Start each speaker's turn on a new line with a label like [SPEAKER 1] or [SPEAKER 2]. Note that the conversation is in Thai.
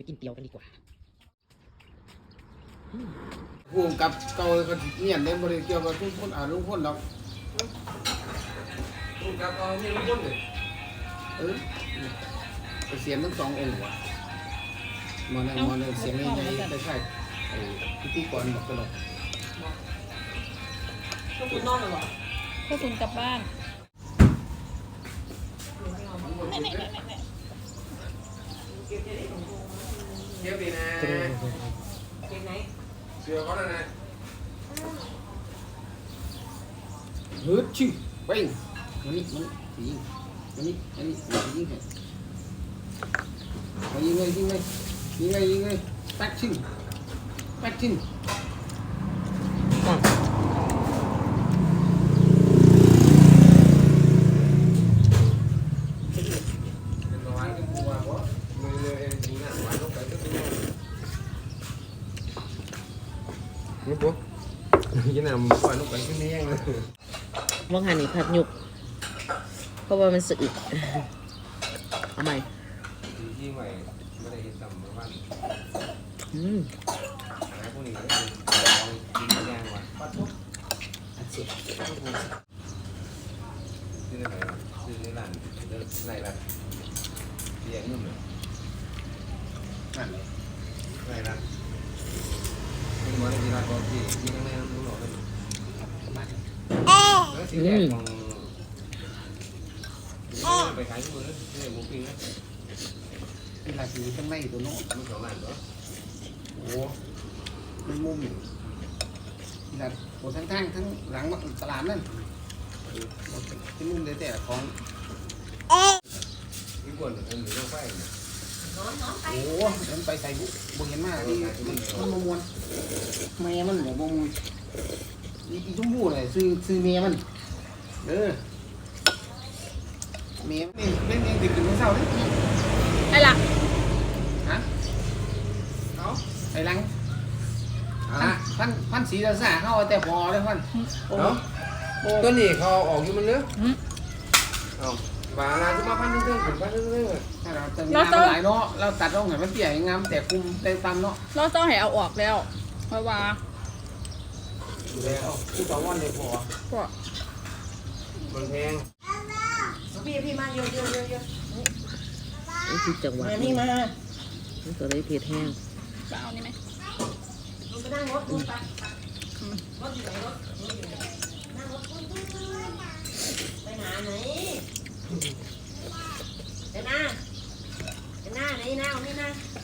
[SPEAKER 1] ไปกินเตี๋ยวกันดีกว่า
[SPEAKER 2] ผู้กำกับเก่าก็เงียบได้บ่ได้เกี่ยวกับทุกคนอ่าลุงพลดอก
[SPEAKER 3] ลูกกับเราไม่รู้คนเลย
[SPEAKER 2] เออไปเสียงทั้งสององค์ว่ะหมอนึงหมอนึงเสียงใหญ่ๆคล้ายๆไอ้พิธีกรบอกตลก
[SPEAKER 4] ลูกคุณนอนเหรอ
[SPEAKER 5] พวกคุณกลับบ้าน
[SPEAKER 3] เดี๋ยวปีนะ
[SPEAKER 4] เด็กไหน
[SPEAKER 3] เสือเขาแล้วนะ
[SPEAKER 2] ฮึดชิเป้งมันนี่มันสิยิงมันนี่อันนี้มันสิยิงให้เอายิงเลยยิงเลยยิงเลยยิงเลยแป๊กชิงแป๊กชิง
[SPEAKER 3] เป็นร้อยที่กูว่าว่าเลยเลยนี่นะวันลงไปก็คือ นี่ปุ๊บยี่น่ะวันลงไปก็ไม่ยังเลย
[SPEAKER 1] ว่างานนี้ผัดหยุกเพราะว่ามันสึกอีกเอาใหม่
[SPEAKER 3] ที่ใหม่ไม่ได้เห็นจำมาบ้าน
[SPEAKER 1] อืม
[SPEAKER 3] หาพวกนี้ก็ได้ลองกินย่างว่ะ
[SPEAKER 1] อัดเสีย
[SPEAKER 3] ซื้อในไหนซื้อในร้านเดินในร้านเลี้ยงนุ่มเลย
[SPEAKER 2] นั่นเห
[SPEAKER 3] รอนั่นในร้าน ไม่รู้แล้วสีแดงของไปขายที่มือนี่หมูปิ้งนะ
[SPEAKER 2] เวลาอยู่ข้างในตัวโน้น
[SPEAKER 3] มันสองล้านเหรอ
[SPEAKER 2] โอ้มันมุมอยู่เวลาโอ้ทั้งทางทั้งหลังตลาดนั่นที่มุมได้แต่ของ
[SPEAKER 3] ที่กวนมันหรือต้องไฟเนี่ย
[SPEAKER 4] นอนนอนไป
[SPEAKER 2] โอ้มันไปใส่บุบุเห็นมากที่มันมันมวนแม่มันบอกมวนนี่อีชมพูเลยซื้อซื้อเมียมันเออเมียนี่เล่นเองติดกินมื้อเช้าเลย
[SPEAKER 5] ไอ้หลัก
[SPEAKER 2] ฮะ
[SPEAKER 3] เอา
[SPEAKER 2] ไอ้หลัง
[SPEAKER 3] อะ
[SPEAKER 2] พันพันสีละสาเข้าแต่พอเลยพันโอ้
[SPEAKER 3] เอา
[SPEAKER 2] โอ้
[SPEAKER 3] ตัวนี้เขาออกอยู่มันเนื้อ
[SPEAKER 5] อืม
[SPEAKER 3] เอา บาลาจะมาพันนึงเท่าถึงพันนึงเท่า
[SPEAKER 2] ถ้าเราจะงามหลายเนาะเราตัดลงให้มันเตี้ยให้งามแต่คุมแต่ตามเนาะ
[SPEAKER 5] เราต้องให้เอาออกแล้ว เพราะว่า
[SPEAKER 2] แล้วผู้ต่อวันเลยพอ
[SPEAKER 5] พวก
[SPEAKER 3] มันแพง
[SPEAKER 4] พี่พี่มาเยอะเยอะเยอะเยอะ
[SPEAKER 1] นี่คือจังหวะ
[SPEAKER 4] มานี่มา
[SPEAKER 1] มันก็เลยเผ็ดแห้ง
[SPEAKER 5] จะเอานี่ไหม
[SPEAKER 4] ลงไปนั่งรถลงไปรถอยู่ไหนรถรถอยู่ไหนนั่งรถไปหาไหน ไ